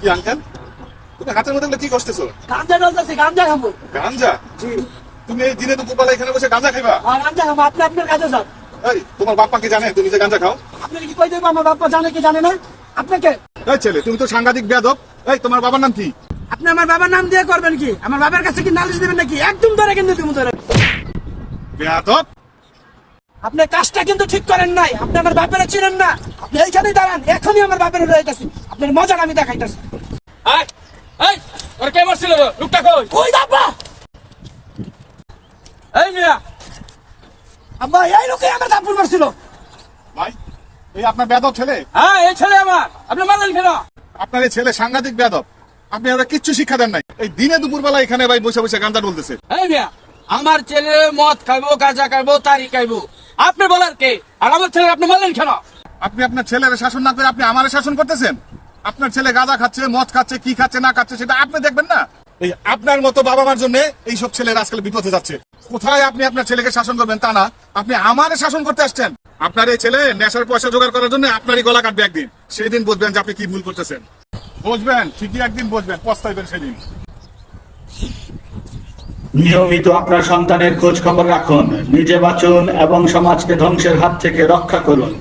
কি আঙ্কেল তুমি হাতের মধ্যে কি করতেছো? গাঞ্জা ডলতেছি গাঞ্জা খাব। গাঞ্জা? জি তুমি এই দিনে দুপুরবেলা এখানে বসে গাঞ্জা খাইবা? গাঞ্জা খাব। আপনি আপনার কাছে যান। এই তোমার বাপ্পা কি জানে? তুমি যে গাঞ্জা খাও। আপনি কি কই দেবো? আমার বাপ্পা জানে কি জানে না? আপনাকে? এই ছেলে তুমি তো সাংঘাতিক বেয়াদব। এই তোমার বাবার নাম কি? আপনি আমার বাবার নাম দিয়ে করবেন কি? আমার বাবার কাছে কি নালিশ দেবেন নাকি? একদম ধরে কিন্তু তুমি ধরে। বেয়াদব? আপনি কাজটা কিন্তু ঠিক করেন নাই। আপনি আমার বাপের চিনেন না। আপনি এইখানেই দাঁড়ান এখনই আমার বাপের রয়েছে। আপনার মজাটা আমি দেখাইতেছি। এই এই ওর কে মারছিল লোকটা কই? কই বাবা এই মিয়া। আব্বা এই লোকে আমার দাপুর মারছিল। ভাই এই আপনার বেয়াদব ছেলে? হ্যাঁ এই ছেলে আমার। আপনি মারলেন কেন? আপনার এই ছেলে সাংঘাতিক বেয়াদব আপনি ওরা কিচ্ছু শিক্ষা দেন নাই। এই দিনে দুপুরবেলা এখানে ভাই বসে বসে গাঞ্জা বলতেছে। এই মিয়া আমার ছেলে মদ খাইবো গাঁজা খাইবো তারি খাইবো। আপনি বলার কে? আর আমার ছেলে আপনি মারলেন কেন? আপনি আপনার ছেলের শাসন না করে আপনি আমার শাসন করতেছেন? আপনার ছেলে গাঁজা খাচ্ছে, মদ খাচ্ছে, কি খাচ্ছে, না খাচ্ছে, সেটা আপনি দেখবেন না? এই আপনার মতো বাবা মার জন্য এইসব ছেলেরা আজকাল বিপদে যাচ্ছে। কোথায় আপনি আপনার ছেলেকে শাসন করবেন তা না? আপনি আমার শাসন করতে আসছেন। আপনার এই ছেলে নেশার পয়সা জোগাড় করার জন্য আপনারই গলা কাটবে একদিন। সেই দিন বুঝবেন যে আপনি কি ভুল করতেছেন। বুঝবেন, ঠিকই একদিন বুঝবেন, পস্তাইবেন সেদিন। নিয়মিত আপনার সন্তানের খোঁজ খবর রাখুন, নিজে বাঁচুন এবং সমাজকে ধ্বংসের হাত থেকে রক্ষা করুন।